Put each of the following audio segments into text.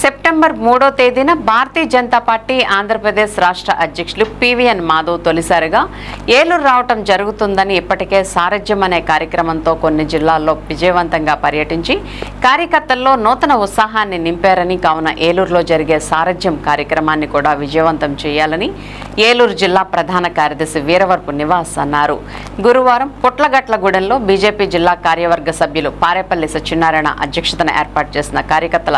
September మూడో తేదీన Bharatiya Janata party Andhra Pradesh రాష్ట్ర అధ్యక్షులు పివిఎన్ మాధవ్ తొలిసారిగా ఏలూరు రావటం జరుగుతుందని ఇప్పటికే సారథ్యం అనే కార్యక్రమంతో కొన్ని జిల్లాల్లో విజయవంతంగా పర్యటించి కార్యకర్తల్లో నూతన ఉత్సాహాన్ని నింపారని కావున ఏలూరులో జరిగే సారథ్యం కార్యక్రమాన్ని కూడా విజయవంతం చేయాలని ఏలూరు జిల్లా ప్రధాన కార్యదర్శి వీరవరపు నివాస్ అన్నారు. గురువారం పుట్లగట్లగూడెంలో బీజేపీ జిల్లా కార్యవర్గ సభ్యులు పారేపల్లి సత్యనారాయణ అధ్యక్షతన ఏర్పాటు చేసిన కార్యకర్తల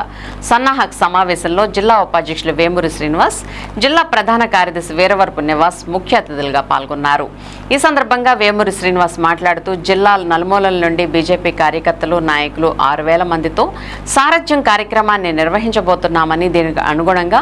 సన్నాహ సమావేశంలో జిల్లా ఉపాధ్యక్షులు వేమూరి శ్రీనివాస్ జిల్లా ప్రధాన కార్యదర్శి వీరవరపు నివాస్ ముఖ్య అతిథులుగా పాల్గొన్నారు. ఈ సందర్భంగా వేమూరి శ్రీనివాస్ మాట్లాడుతూ జిల్లాల నలుమూలల నుండి బీజేపీ కార్యకర్తలు నాయకులు ఆరు వేల మందితో సారథ్యం కార్యక్రమాన్ని నిర్వహించబోతున్నామని దీనికి అనుగుణంగా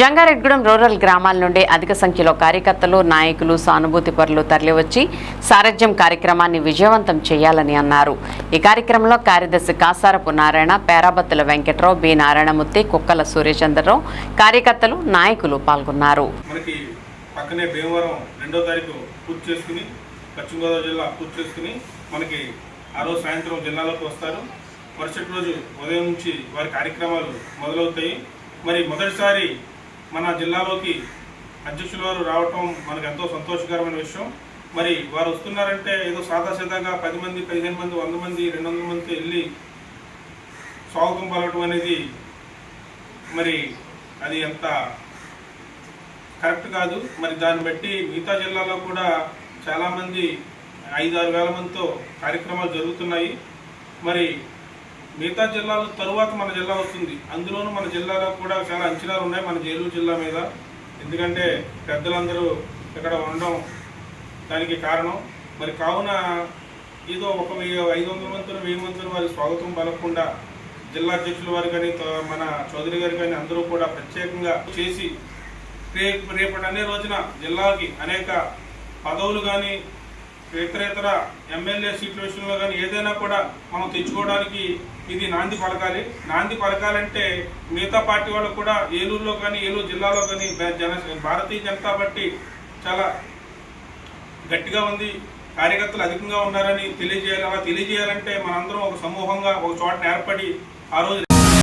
జంగారెడ్గూడెం రూరల్ గ్రామాల నుండి అధిక సంఖ్యలో కార్యకర్తలు నాయకులు సానుభూతి పరులు తరలివచ్చి సారథ్యం కార్యక్రమాన్ని విజయవంతం చేయాలని అన్నారు. ఈ కార్యక్రమంలో కార్యదర్శి కాసారపు నారాయణ పేరాబత్తుల వెంకట్రావు బి నారాయణమూర్తి కుక్కల సూర్యచంద్రరావు కార్యకర్తలు నాయకులు పాల్గొన్నారు. మనకి పక్కనే భీమవరం రెండో తారీఖు పూర్తి చేసుకుని పశ్చిమ గోదావరి జిల్లా పూర్తి చేసుకుని మనకి ఆ రోజు సాయంత్రం జిల్లాలోకి వస్తారు. మరుసటి రోజు ఉదయం నుంచి వారి కార్యక్రమాలు మొదలవుతాయి. మరి మొదటిసారి మన జిల్లాలోకి అధ్యక్షుల వారు రావటం మనకు ఎంతో సంతోషకరమైన విషయం. మరి వారు వస్తున్నారంటే ఏదో సాదాసీదాగా పది మంది పదిహేను మంది వంద మంది రెండు మంది వెళ్ళి స్వాగతం పలకటం అనేది మరి అది ఎంత కరెక్ట్ కాదు. మరి దాన్ని బట్టి మిగతా జిల్లాలో కూడా చాలామంది ఐదు ఆరు వేల మందితో కార్యక్రమాలు జరుగుతున్నాయి. మరి మిగతా జిల్లాల తరువాత మన జిల్లా వస్తుంది. అందులోనూ మన జిల్లాలో కూడా చాలా అంచనాలు ఉన్నాయి మన ఏలూరు జిల్లా మీద. ఎందుకంటే పెద్దలందరూ ఇక్కడ ఉండడం దానికి కారణం. మరి కావున ఏదో ఒక వెయ్యి ఐదు వందల మందితో వెయ్యి మందితో వారి స్వాగతం పలకకుండా జిల్లా అధ్యక్షుల వారు కానీ తో- మన చౌదరి గారు కానీ అందరూ కూడా ప్రత్యేకంగా చేసి రేపు రేపటి అనే రోజున జిల్లాకి అనేక పదవులు కానీ ఇతరేతర ఎమ్మెల్యే సీట్ల విషయంలో కానీ ఏదైనా కూడా మనం తెచ్చుకోవడానికి ఇది నాంది పలకాలి. నాంది పలకాలంటే మిగతా పార్టీ వాళ్ళు కూడా ఏలూరులో కానీ ఏలూరు జిల్లాలో కానీ జన భారతీయ జనతా పార్టీ చాలా గట్టిగా ఉంది. కార్యకర్తలు అధికంగా ఉన్నారని తెలియజేయాలి. అలా తెలియజేయాలంటే మనందరం ఒక సమూహంగా ఒక చోట ఏర్పడి ఆ రోజు